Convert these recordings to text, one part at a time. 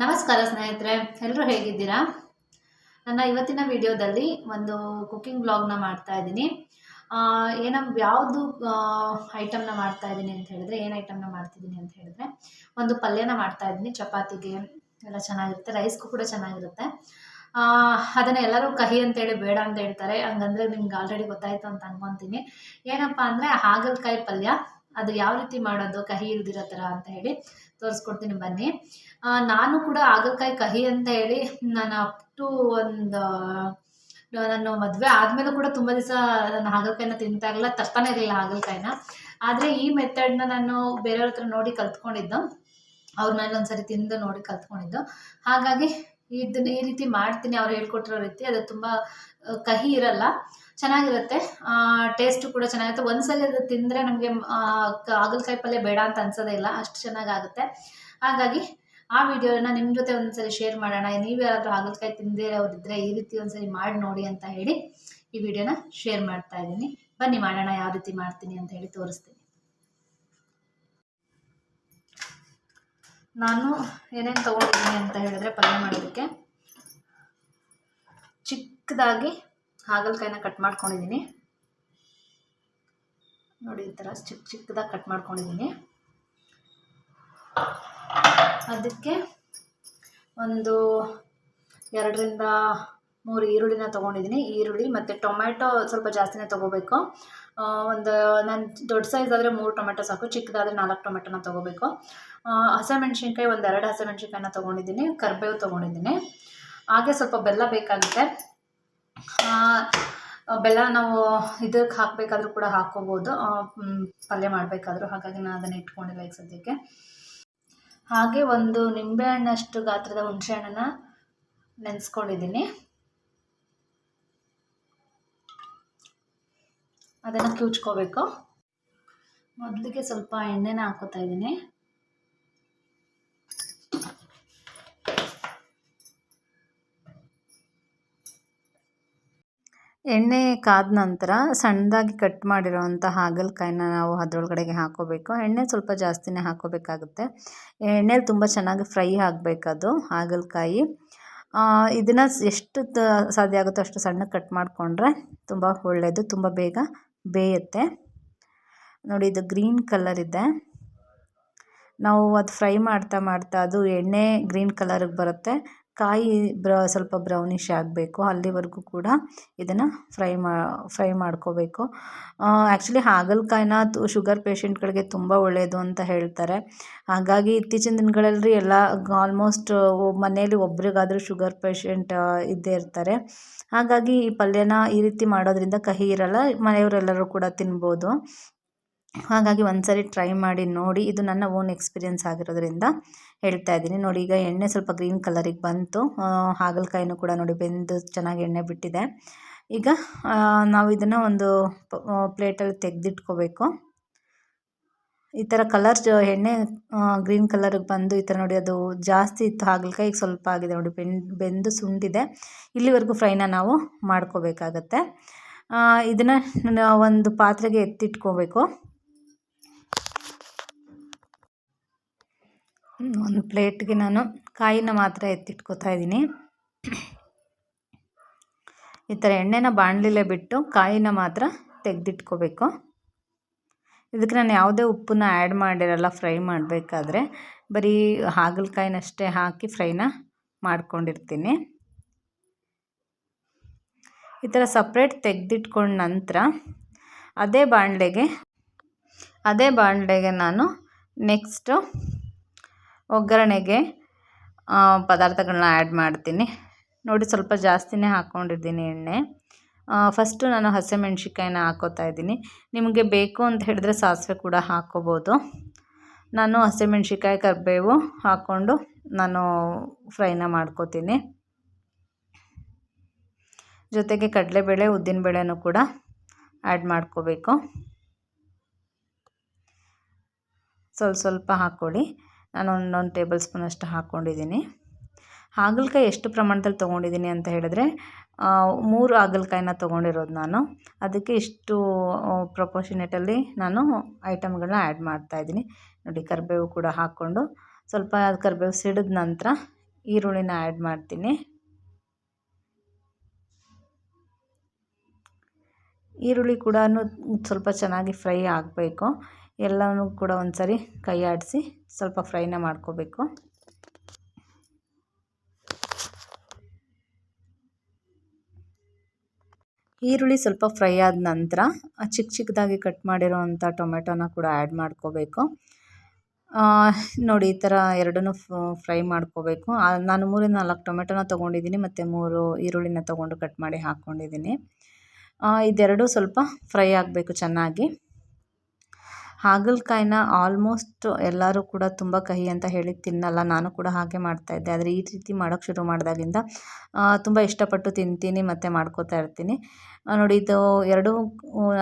ನಮಸ್ಕಾರ ಸ್ನೇಹಿತರೆ, ಎಲ್ಲರೂ ಹೇಗಿದ್ದೀರಾ? ನನ್ನ ಇವತ್ತಿನ ವಿಡಿಯೋದಲ್ಲಿ ಒಂದು ಕುಕ್ಕಿಂಗ್ ಬ್ಲಾಗ್ನ ಮಾಡ್ತಾ ಇದ್ದೀನಿ. ಏನ ಯಾವುದು ಐಟಮ್ನ ಮಾಡ್ತಾ ಇದ್ದೀನಿ ಅಂತ ಹೇಳಿದ್ರೆ, ಏನು ಐಟಮ್ನ ಮಾಡ್ತಿದ್ದೀನಿ ಅಂತ ಹೇಳಿದ್ರೆ, ಒಂದು ಪಲ್ಯನ ಮಾಡ್ತಾ ಇದ್ದೀನಿ. ಚಪಾತಿಗೆ ಎಲ್ಲ ಚೆನ್ನಾಗಿರುತ್ತೆ ರೈಸ್ಗೂ ಕೂಡ ಚೆನ್ನಾಗಿರುತ್ತೆ. ಅದನ್ನು ಎಲ್ಲರೂ ಕಹಿ ಅಂತೇಳಿ, ಬೇಡ ಅಂತ ಹೇಳ್ತಾರೆ. ಹಂಗಂದ್ರೆ ನಿಮ್ಗೆ ಆಲ್ರೆಡಿ ಗೊತ್ತಾಯ್ತು ಅಂತ ಅನ್ಕೊಂತೀನಿ. ಏನಪ್ಪ ಅಂದರೆ ಹಾಗಲಕಾಯಿ ಪಲ್ಯ ಅದು ಯಾವ ರೀತಿ ಮಾಡೋದು, ಕಹಿ ಇಲ್ದಿರೋ ಥರ ಅಂತ ಹೇಳಿ ತೋರಿಸ್ಕೊಡ್ತೀನಿ ಬನ್ನಿ. ನಾನು ಕೂಡ ಹಾಗಲಕಾಯಿ ಕಹಿ ಅಂತ ಹೇಳಿ ನಾನು ಅಪ್ ಟು ಒಂದು ನಾನು ಮದುವೆ ಆದಮೇಲೂ ಕೂಡ ತುಂಬ ದಿವಸ ನಾನು ಹಾಗಲಕಾಯಿನ ತಿಂತಾ ಇರಲಿಲ್ಲ, ತರ್ತಾನೆ ಇರಲಿಲ್ಲ ಹಾಗಲಕಾಯಿನ. ಆದರೆ ಈ ಮೆಥಡ್ನ ನಾನು ಬೇರೆಯವ್ರ ಹತ್ರ ನೋಡಿ ಕಲ್ತ್ಕೊಂಡಿದ್ದು. ಅವ್ರ ಮೇಲೆ ಒಂದ್ಸರಿ ತಿಂದು ನೋಡಿ ಕಲ್ತ್ಕೊಂಡಿದ್ದು. ಹಾಗಾಗಿ ಇದನ್ನ ಈ ರೀತಿ ಮಾಡ್ತೀನಿ, ಅವ್ರು ಹೇಳ್ಕೊಟ್ಟಿರೋ ರೀತಿ. ಅದು ತುಂಬ, ಕಹಿ ಇರಲ್ಲ. ಚೆನ್ನಾಗಿರುತ್ತೆ. ಟೇಸ್ಟು ಕೂಡ ಚೆನ್ನಾಗಿರುತ್ತೆ. ಒಂದ್ಸಲ ಅದು ತಿಂದರೆ ನಮಗೆ ಹಾಗಲಕಾಯಿ ಪಲ್ಯ ಬೇಡ ಅಂತ ಅನ್ಸೋದೇ ಇಲ್ಲ. ಅಷ್ಟು ಚೆನ್ನಾಗಾಗುತ್ತೆ. ಹಾಗಾಗಿ ಆ ವಿಡಿಯೋನ ನಿಮ್ಮ ಜೊತೆ ಒಂದ್ಸರಿ ಶೇರ್ ಮಾಡೋಣ. ನೀವು ಯಾರಾದರೂ ಹಾಗಲಕಾಯಿ ತಿಂದೇ ಈ ರೀತಿ ಒಂದ್ಸರಿ ಮಾಡಿ ನೋಡಿ ಅಂತ ಹೇಳಿ ಈ ವಿಡಿಯೋನ ಶೇರ್ ಮಾಡ್ತಾ ಇದ್ದೀನಿ. ಬನ್ನಿ ಮಾಡೋಣ ಯಾವ ರೀತಿ ಮಾಡ್ತೀನಿ ಅಂತ ಹೇಳಿ ತೋರಿಸ್ತೀನಿ. ನಾನು ಏನೇನು ತಗೊಂಡಿದ್ದೀನಿ ಅಂತ ಹೇಳಿದ್ರೆ ಪಲ್ಯ ಮಾಡೋದಕ್ಕೆ ಚಿಕ್ಕದಾಗಿ ಹಾಗಲಕಾಯಿನ ಕಟ್ ಮಾಡ್ಕೊಂಡಿದ್ದೀನಿ. ನೋಡಿ, ಈ ಥರ ಚಿಕ್ಕ ಚಿಕ್ಕದಾಗಿ ಕಟ್ ಮಾಡ್ಕೊಂಡಿದ್ದೀನಿ. ಅದಕ್ಕೆ ಒಂದು ಎರಡರಿಂದ ಮೂರು ಈರುಳ್ಳಿನ ತೊಗೊಂಡಿದ್ದೀನಿ. ಈರುಳ್ಳಿ ಮತ್ತು ಟೊಮ್ಯಾಟೊ ಸ್ವಲ್ಪ ಜಾಸ್ತಿನೇ ತೊಗೋಬೇಕು. ಒಂದು ನಾನು ದೊಡ್ಡ ಸೈಜ್ ಆದರೆ ಮೂರು ಟೊಮೆಟೊ ಸಾಕು, ಚಿಕ್ಕದಾದರೆ ನಾಲ್ಕು ಟೊಮೆಟೊನ ತೊಗೋಬೇಕು. ಹಸಿಮೆಣ್ಸಿನ್ಕಾಯಿ ಒಂದು ಎರಡು ಹಸಿಮೆಣ್ಸಿನ್ಕಾಯಿನ ತೊಗೊಂಡಿದ್ದೀನಿ, ಕರಿಬೇವು ತೊಗೊಂಡಿದ್ದೀನಿ. ಹಾಗೆ ಸ್ವಲ್ಪ ಬೆಲ್ಲ ಬೇಕಾಗುತ್ತೆ. ಬೆಲ್ಲ ನಾವು ಇದಕ್ಕೆ ಹಾಕಬೇಕಾದ್ರೂ ಕೂಡ ಹಾಕ್ಕೋಬೋದು ಪಲ್ಯ ಮಾಡಬೇಕಾದ್ರೂ. ಹಾಗಾಗಿ ನಾನು ಅದನ್ನು ಇಟ್ಕೊಂಡಿಲ್ಲ ಈಗ ಸದ್ಯಕ್ಕೆ. ಹಾಗೆ ಒಂದು ನಿಂಬೆಹಣ್ಣಷ್ಟು ಗಾತ್ರದ ಹುಣಸೆಹಣ್ಣನ್ನ ನೆನೆಸ್ಕೊಂಡಿದ್ದೀನಿ. ಅದನ್ನು ಕಿವುಚ್ಕೋಬೇಕು ಮೊದಲಿಗೆ ಸ್ವಲ್ಪ ಎಣ್ಣೆನ ಹಾಕೋತಾ ಇದ್ದೀನಿ. ಎಣ್ಣೆ ಕಾದ ನಂತರ ಸಣ್ಣದಾಗಿ ಕಟ್ ಮಾಡಿರೋವಂಥ ಹಾಗಲಕಾಯಿನ ನಾವು ಅದರೊಳಗಡೆಗೆ ಹಾಕೋಬೇಕು. ಎಣ್ಣೆ ಸ್ವಲ್ಪ ಜಾಸ್ತಿನೇ ಹಾಕೋಬೇಕಾಗುತ್ತೆ. ಎಣ್ಣೆಲಿ ತುಂಬ ಚೆನ್ನಾಗಿ ಫ್ರೈ ಆಗಬೇಕದು ಹಾಗಲಕಾಯಿ. ಇದನ್ನು ಎಷ್ಟು ಸಾಧ್ಯ ಆಗುತ್ತೋ ಅಷ್ಟು ಸಣ್ಣ ಕಟ್ ಮಾಡಿಕೊಂಡ್ರೆ ತುಂಬ ಒಳ್ಳೆಯದು ತುಂಬ ಬೇಗ ಬೇಯುತ್ತೆ. ನೋಡಿ, ಇದು ಗ್ರೀನ್ ಕಲರ್ ಇದೆ. ನಾವು ಅದು ಫ್ರೈ ಮಾಡ್ತಾ ಮಾಡ್ತಾ ಅದು ಎಣ್ಣೆ ಗ್ರೀನ್ ಕಲರಿಗೆ ಬರುತ್ತೆ. ಕಾಯಿ ಬ್ರ, ಸ್ವಲ್ಪ ಬ್ರೌನಿಶ್ ಆಗಬೇಕು, ಅಲ್ಲಿವರೆಗೂ ಕೂಡ ಇದನ್ನು ಫ್ರೈ ಮಾ, ಫ್ರೈ ಮಾಡ್ಕೋಬೇಕು. ಆ್ಯಕ್ಚುಲಿ ಹಾಗಲಕಾಯಿನ ಶುಗರ್ ಪೇಷೆಂಟ್ಗಳಿಗೆ ತುಂಬ ಒಳ್ಳೆಯದು ಅಂತ ಹೇಳ್ತಾರೆ. ಹಾಗಾಗಿ ಇತ್ತೀಚಿನ ದಿನಗಳಲ್ಲಿ ಎಲ್ಲ ಆಲ್ಮೋಸ್ಟ್ ಮನೆಯಲ್ಲಿ ಒಬ್ರಿಗಾದರೂ ಶುಗರ್ ಪೇಷೆಂಟ್ ಇದ್ದೇ ಇರ್ತಾರೆ. ಹಾಗಾಗಿ ಈ ಪಲ್ಯನ ಈ ರೀತಿ ಮಾಡೋದ್ರಿಂದ ಕಹಿ ಇರಲ್ಲ, ಮನೆಯವರೆಲ್ಲರೂ ಕೂಡ ತಿನ್ಬೋದು. ಹಾಗಾಗಿ ಒಂದ್ಸರಿ ಟ್ರೈ ಮಾಡಿ ನೋಡಿ. ಇದು ನನ್ನ ಓನ್ ಎಕ್ಸ್ಪೀರಿಯೆನ್ಸ್ ಆಗಿರೋದ್ರಿಂದ ಹೇಳ್ತಾ ಇದ್ದೀನಿ. ನೋಡಿ, ಈಗ ಎಣ್ಣೆ ಸ್ವಲ್ಪ ಗ್ರೀನ್ ಕಲರಿಗೆ ಬಂತು. ಹಾಗಲಕಾಯಿನೂ ಕೂಡ ನೋಡಿ ಬೆಂದು ಚೆನ್ನಾಗಿ ಎಣ್ಣೆ ಬಿಟ್ಟಿದೆ. ಈಗ ನಾವು ಇದನ್ನು ಒಂದು ಪ್ಲೇಟಲ್ಲಿ ತೆಗೆದಿಟ್ಕೋಬೇಕು. ಈ ಥರ ಕಲರ್ ಎಣ್ಣೆ ಗ್ರೀನ್ ಕಲರಿಗೆ ಬಂದು ಈ ಥರ ನೋಡಿ ಅದು ಜಾಸ್ತಿ ಇತ್ತು. ಹಾಗಲಕಾಯಿ ಈಗ ಸ್ವಲ್ಪ ಆಗಿದೆ ನೋಡಿ. ಬೆಂದು ಬೆಂದು ಸುಂಡಿದೆ ಇಲ್ಲಿವರೆಗೂ ಫ್ರೈನ ನಾವು ಮಾಡ್ಕೋಬೇಕಾಗತ್ತೆ. ಇದನ್ನು ಒಂದು ಪಾತ್ರೆಗೆ ಎತ್ತಿಟ್ಕೋಬೇಕು. ಒಂದು ಪ್ಲೇಟ್ಗೆ ನಾನು ಕಾಯಿನ ಮಾತ್ರ ಎತ್ತಿಟ್ಕೋತಾ ಇದ್ದೀನಿ. ಈ ಥರ ಎಣ್ಣೆನ ಬಾಣಲಿಲೇ ಬಿಟ್ಟು ಕಾಯಿನ ಮಾತ್ರ ತೆಗೆದಿಟ್ಕೋಬೇಕು. ಇದಕ್ಕೆ ನಾನು ಯಾವುದೇ ಉಪ್ಪನ್ನ ಆ್ಯಡ್ ಮಾಡಿರಲ್ಲ, ಫ್ರೈ ಮಾಡಬೇಕಾದ್ರೆ ಬರೀ ಹಾಗಲಕಾಯಿನಷ್ಟೇ ಹಾಕಿ ಫ್ರೈನ ಮಾಡ್ಕೊಂಡಿರ್ತೀನಿ. ಈ ಥರ ಸಪ್ರೇಟ್ ತೆಗೆದಿಟ್ಕೊಂಡ ನಂತರ ಅದೇ ಬಾಣಲೆಗೆ ಅದೇ ಬಾಣಲೆಗೆ ನಾನು ನೆಕ್ಸ್ಟು ಒಗ್ಗರಣೆಗೆ ಪದಾರ್ಥಗಳನ್ನ ಆ್ಯಡ್ ಮಾಡ್ತೀನಿ. ನೋಡಿ ಸ್ವಲ್ಪ ಜಾಸ್ತಿನೇ ಹಾಕ್ಕೊಂಡಿದ್ದೀನಿ ಎಣ್ಣೆ. ಫಸ್ಟು ನಾನು ಹಸಿಮೆಣ್ಸಿಕಾಯಿನ ಹಾಕೋತಾ ಇದ್ದೀನಿ. ನಿಮಗೆ ಬೇಕು ಅಂತ ಹೇಳಿದ್ರೆ ಸಾಸಿವೆ ಕೂಡ ಹಾಕ್ಕೋಬೋದು ನಾನು ಹಸಿಮೆಣ್ಸಿಕಾಯಿ ಕರಿಬೇವು ಹಾಕ್ಕೊಂಡು ನಾನು ಫ್ರೈನ ಮಾಡ್ಕೋತೀನಿ. ಜೊತೆಗೆ ಕಡಲೆಬೇಳೆ, ಉದ್ದಿನಬೇಳೆನೂ ಕೂಡ ಆ್ಯಡ್ ಮಾಡ್ಕೋಬೇಕು. ಸ್ವಲ್ಪ ಸ್ವಲ್ಪ ಹಾಕ್ಕೊಳ್ಳಿ ನಾನು ಒಂದೊಂದು ಟೇಬಲ್ ಸ್ಪೂನಷ್ಟು ಹಾಕ್ಕೊಂಡಿದ್ದೀನಿ. ಹಾಗಲಕಾಯಿ ಎಷ್ಟು ಪ್ರಮಾಣದಲ್ಲಿ ತೊಗೊಂಡಿದ್ದೀನಿ ಅಂತ ಹೇಳಿದ್ರೆ ಮೂರು ಹಾಗಲಕಾಯಿನ ತೊಗೊಂಡಿರೋದು ನಾನು. ಅದಕ್ಕೆ ಇಷ್ಟು ಪ್ರಪೋಷನೇಟಲ್ಲಿ ನಾನು ಐಟಮ್ಗಳನ್ನ ಆ್ಯಡ್ ಮಾಡ್ತಾಯಿದ್ದೀನಿ ನೋಡಿ, ಕರಿಬೇವು ಕೂಡ ಹಾಕ್ಕೊಂಡು, ಸ್ವಲ್ಪ ಕರಿಬೇವು ಸಿಡಿದ ನಂತರ ಈರುಳ್ಳಿನ ಆ್ಯಡ್ ಮಾಡ್ತೀನಿ. ಈರುಳ್ಳಿ ಕೂಡ ಸ್ವಲ್ಪ ಚೆನ್ನಾಗಿ ಫ್ರೈ ಆಗಬೇಕು. ಎಲ್ಲನೂ ಕೂಡ ಒಂದು ಸರಿ ಕೈ ಆಡಿಸಿ ಸ್ವಲ್ಪ ಫ್ರೈನ ಮಾಡ್ಕೋಬೇಕು. ಈರುಳ್ಳಿ ಸ್ವಲ್ಪ ಫ್ರೈ ಆದ ನಂತರ ಚಿಕ್ಕ ಚಿಕ್ಕದಾಗಿ ಕಟ್ ಮಾಡಿರೋವಂಥ ಟೊಮೆಟೊನ ಕೂಡ ಆ್ಯಡ್ ಮಾಡ್ಕೋಬೇಕು. ನೋಡಿ ಈ ಥರ ಎರಡನ್ನೂ ಫ್ರೈ ಮಾಡ್ಕೋಬೇಕು. ನಾನು ಮೂರು ನಾಲ್ಕು ಟೊಮೆಟೊನ ತೊಗೊಂಡಿದ್ದೀನಿ ಮತ್ತು ಮೂರು ಈರುಳ್ಳಿನ ತೊಗೊಂಡು ಕಟ್ ಮಾಡಿ ಹಾಕ್ಕೊಂಡಿದ್ದೀನಿ. ಇದೆರಡು ಸ್ವಲ್ಪ ಫ್ರೈ ಆಗಬೇಕು ಚೆನ್ನಾಗಿ. ಹಾಗಲಕಾಯಿನ ಆಲ್ಮೋಸ್ಟ್ ಎಲ್ಲರೂ ಕೂಡ ತುಂಬ ಕಹಿ ಅಂತ ಹೇಳಿ ತಿನ್ನಲ್ಲ. ನಾನು ಕೂಡ ಹಾಗೆ ಮಾಡ್ತಾಯಿದ್ದೆ ಆದರೆ ಈ ರೀತಿ ಮಾಡೋಕೆ ಶುರು ಮಾಡಿದಾಗಿಂದ ತುಂಬ ಇಷ್ಟಪಟ್ಟು ತಿಂತೀನಿ ಮತ್ತು ಮಾಡ್ಕೋತಾ ಇರ್ತೀನಿ. ನೋಡಿ ಇದು ಎರಡು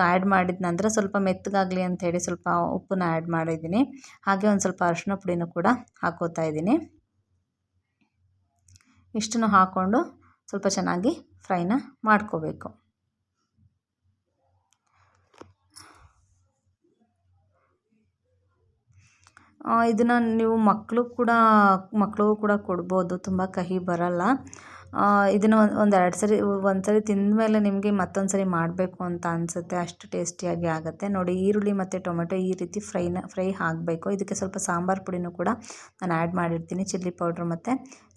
ಆ್ಯಡ್ ಮಾಡಿದ ನಂತರ ಸ್ವಲ್ಪ ಮೆತ್ತಗಾಗಲಿ ಅಂಥೇಳಿ ಸ್ವಲ್ಪ ಉಪ್ಪನ್ನ ಆ್ಯಡ್ ಮಾಡಿದ್ದೀನಿ. ಹಾಗೆ ಒಂದು ಸ್ವಲ್ಪ ಅರಿಶಿನ ಪುಡಿನೂ ಕೂಡ ಹಾಕೋತಾ ಇದ್ದೀನಿ. ಇಷ್ಟನ್ನು ಹಾಕ್ಕೊಂಡು ಸ್ವಲ್ಪ ಚೆನ್ನಾಗಿ ಫ್ರೈನ ಮಾಡ್ಕೋಬೇಕು. ಇದನ್ನು ನೀವು ಮಕ್ಕಳು ಕೂಡ ಮಕ್ಕಳಿಗೂ ಕೂಡ ಕೊಡ್ಬೋದು, ತುಂಬ ಕಹಿ ಬರಲ್ಲ. ಇದನ್ನು ಒಂದು ಎರಡು ಸರಿ, ಒಂದು ಸರಿ ತಿಂದ ಮೇಲೆ ನಿಮಗೆ ಮತ್ತೊಂದು ಸರಿ ಮಾಡಬೇಕು ಅಂತ ಅನಿಸುತ್ತೆ. ಅಷ್ಟು ಟೇಸ್ಟಿಯಾಗಿ ಆಗುತ್ತೆ. ನೋಡಿ, ಈರುಳ್ಳಿ ಮತ್ತು ಟೊಮೆಟೊ ಈ ರೀತಿ ಫ್ರೈನ ಫ್ರೈ ಆಗಬೇಕು. ಇದಕ್ಕೆ ಸ್ವಲ್ಪ ಸಾಂಬಾರು ಪುಡಿನೂ ಕೂಡ ನಾನು ಆ್ಯಡ್ ಮಾಡಿರ್ತೀನಿ. ಚಿಲ್ಲಿ ಪೌಡ್ರ್ ಮತ್ತು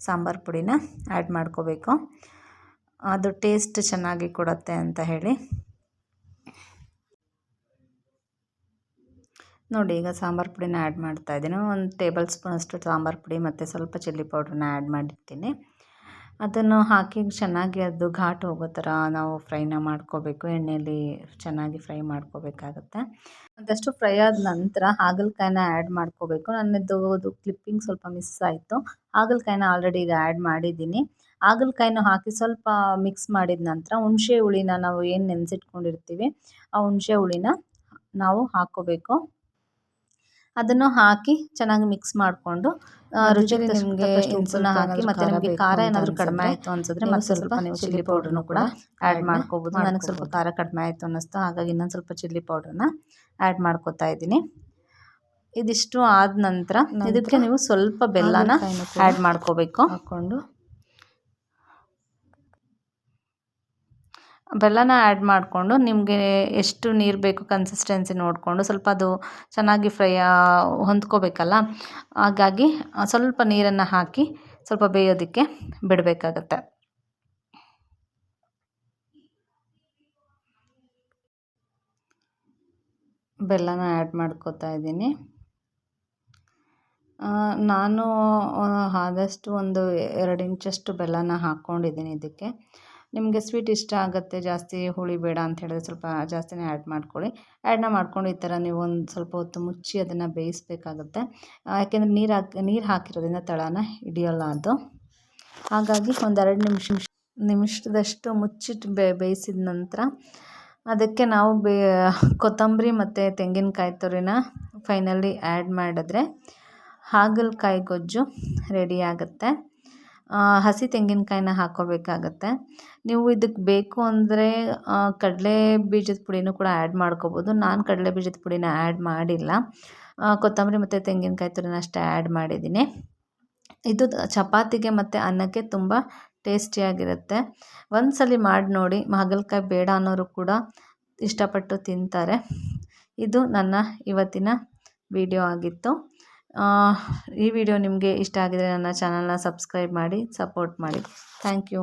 ಸಾಂಬಾರು ಪುಡಿನ ಆ್ಯಡ್ ಮಾಡ್ಕೋಬೇಕು. ಅದು ಟೇಸ್ಟ್ ಚೆನ್ನಾಗಿ ಕೊಡುತ್ತೆ ಅಂತ ಹೇಳಿ. ನೋಡಿ, ಈಗ ಸಾಂಬಾರು ಪುಡಿನ ಆ್ಯಡ್ ಮಾಡ್ತಾ ಇದ್ದೀನಿ. ಒಂದು ಟೇಬಲ್ ಸ್ಪೂನಷ್ಟು ಸಾಂಬಾರು ಪುಡಿ ಮತ್ತು ಸ್ವಲ್ಪ ಚಿಲ್ಲಿ ಪೌಡ್ರನ್ನ ಆ್ಯಡ್ ಮಾಡಿರ್ತೀನಿ. ಅದನ್ನು ಹಾಕಿ ಚೆನ್ನಾಗಿ ಅದು ಘಾಟ್ ಹೋಗೋ ಥರ ನಾವು ಫ್ರೈನ ಮಾಡ್ಕೋಬೇಕು. ಎಣ್ಣೆಯಲ್ಲಿ ಚೆನ್ನಾಗಿ ಫ್ರೈ ಮಾಡ್ಕೋಬೇಕಾಗತ್ತೆ. ಒಂದಷ್ಟು ಫ್ರೈ ಆದ ನಂತರ ಹಾಗಲಕಾಯಿನ ಆ್ಯಡ್ ಮಾಡ್ಕೋಬೇಕು. ನನ್ನದು ಅದು ಕ್ಲಿಪ್ಪಿಂಗ್ ಸ್ವಲ್ಪ ಮಿಸ್ ಆಯಿತು. ಹಾಗಲಕಾಯಿನ ಆಲ್ರೆಡಿ ಈಗ ಆ್ಯಡ್ ಮಾಡಿದ್ದೀನಿ. ಹಾಗಲಕಾಯಿನೂ ಹಾಕಿ ಸ್ವಲ್ಪ ಮಿಕ್ಸ್ ಮಾಡಿದ ನಂತರ ಹುಣಸೆ ಹುಳಿನ ನಾವು ಏನು ನೆನೆಸಿಟ್ಕೊಂಡಿರ್ತೀವಿ, ಆ ಹುಣಸೆ ಹುಳಿನ ನಾವು ಹಾಕ್ಕೋಬೇಕು. ಅದನ್ನು ಹಾಕಿ ಚೆನ್ನಾಗಿ ಮಿಕ್ಸ್ ಮಾಡಿಕೊಂಡು ರುಚಿಗೆ ನಿಮಗೆ ಉಪ್ಪನ್ನ ಹಾಕಿ ಮತ್ತೆ ನಿಮಗೆ ಖಾರ ಏನಾದರೂ ಕಡಿಮೆ ಆಯಿತು ಅನ್ಸಿದ್ರೆ ಮತ್ತೆ ಸ್ವಲ್ಪ ನೀವು ಚಿಲ್ಲಿ ಪೌಡ್ರನ್ನು ಕೂಡ ಆ್ಯಡ್ ಮಾಡ್ಕೋಬೋದು ನನಗೆ ಸ್ವಲ್ಪ ಖಾರ ಕಡಿಮೆ ಆಯಿತು ಅನ್ನಿಸ್ತು. ಹಾಗಾಗಿ ಇನ್ನೊಂದು ಸ್ವಲ್ಪ ಚಿಲ್ಲಿ ಪೌಡ್ರನ್ನ ಆ್ಯಡ್ ಮಾಡ್ಕೋತಾ ಇದ್ದೀನಿ. ಇದಿಷ್ಟು ಆದ ನಂತರ ಇದಕ್ಕೆ ನೀವು ಸ್ವಲ್ಪ ಬೆಲ್ಲನ ಆ್ಯಡ್ ಮಾಡ್ಕೋಬೇಕು. ಹಾಕ್ಕೊಂಡು ಬೆಲ್ಲನ ಆ್ಯಡ್ ಮಾಡಿಕೊಂಡು ನಿಮಗೆ ಎಷ್ಟು ನೀರು ಬೇಕು ಕನ್ಸಿಸ್ಟೆನ್ಸಿ ನೋಡಿಕೊಂಡು ಸ್ವಲ್ಪ ಅದು ಚೆನ್ನಾಗಿ ಫ್ರೈ ಹೊಂದ್ಕೋಬೇಕಲ್ಲ? ಹಾಗಾಗಿ ಸ್ವಲ್ಪ ನೀರನ್ನು ಹಾಕಿ ಸ್ವಲ್ಪ ಬೇಯೋದಕ್ಕೆ ಬಿಡಬೇಕಾಗತ್ತೆ. ಬೆಲ್ಲನ ಆ್ಯಡ್ ಮಾಡ್ಕೋತಾ ಇದ್ದೀನಿ. ನಾನು ಆದಷ್ಟು ಒಂದು ಎರಡು ಇಂಚಷ್ಟು ಬೆಲ್ಲನ ಹಾಕ್ಕೊಂಡಿದ್ದೀನಿ ಇದಕ್ಕೆ. ನಿಮಗೆ ಸ್ವೀಟ್ ಇಷ್ಟ ಆಗುತ್ತೆ ಜಾಸ್ತಿ ಹುಳಿ ಬೇಡ ಅಂತ ಹೇಳಿದ್ರೆ ಸ್ವಲ್ಪ ಜಾಸ್ತಿನೇ ಆ್ಯಡ್ ಮಾಡ್ಕೊಳ್ಳಿ. ಆ್ಯಡ್ನ ಮಾಡ್ಕೊಂಡು ಈ ಥರ ನೀವು ಒಂದು ಸ್ವಲ್ಪ ಹೊತ್ತು ಮುಚ್ಚಿ ಅದನ್ನು ಬೇಯಿಸಬೇಕಾಗುತ್ತೆ. ಯಾಕೆಂದರೆ ನೀರು ಹಾಕಿ, ನೀರು ಹಾಕಿರೋದ್ರಿಂದ ತಳನ ಹಿಡಿಯೋಲ್ಲ ಅದು. ಹಾಗಾಗಿ ಒಂದೆರಡು ನಿಮಿಷ, ನಿಮಿಷದಷ್ಟು ಮುಚ್ಚಿಟ್ಟು ಬೇಯಿಸಿದ ನಂತರ ಅದಕ್ಕೆ ನಾವು ಬೇ, ಕೊತ್ತಂಬರಿ ಮತ್ತು ತೆಂಗಿನಕಾಯಿ ತುರಿನ ಫೈನಲಿ ಆ್ಯಡ್ ಮಾಡಿದ್ರೆ ಹಾಗಲಕಾಯಿ ಗೊಜ್ಜು ರೆಡಿ ಆಗುತ್ತೆ. ಹಸಿ ತೆಂಗಿನಕಾಯಿನ ಹಾಕ್ಕೋಬೇಕಾಗತ್ತೆ ನೀವು ಇದಕ್ಕೆ ಬೇಕು ಅಂದರೆ ಕಡಲೆ ಬೀಜದ ಪುಡಿನೂ ಕೂಡ ಆ್ಯಡ್ ಮಾಡ್ಕೋಬೋದು. ನಾನು ಕಡಲೆ ಬೀಜದ ಪುಡಿನ ಆ್ಯಡ್ ಮಾಡಿಲ್ಲ. ಕೊತ್ತಂಬರಿ ಮತ್ತು ತೆಂಗಿನಕಾಯಿ ತುರಿನ ಅಷ್ಟೇ ಆ್ಯಡ್ ಮಾಡಿದ್ದೀನಿ. ಇದು ಚಪಾತಿಗೆ ಮತ್ತು ಅನ್ನಕ್ಕೆ ತುಂಬ ಟೇಸ್ಟಿಯಾಗಿರುತ್ತೆ ಒಂದು ಸಲ ಮಾಡಿ ನೋಡಿ. ಹಾಗಲಕಾಯಿ ಬೇಡ ಅನ್ನೋರು ಕೂಡ ಇಷ್ಟಪಟ್ಟು ತಿಂತಾರೆ. ಇದು ನನ್ನ ಇವತ್ತಿನ ವಿಡಿಯೋ ಆಗಿತ್ತು. ಈ ವಿಡಿಯೋ ನಿಮಗೆ ಇಷ್ಟ ಆಗಿದ್ದರೆ ನನ್ನ ಚಾನಲ್ನ ಸಬ್ಸ್ಕ್ರೈಬ್ ಮಾಡಿ ಸಪೋರ್ಟ್ ಮಾಡಿ. Thank you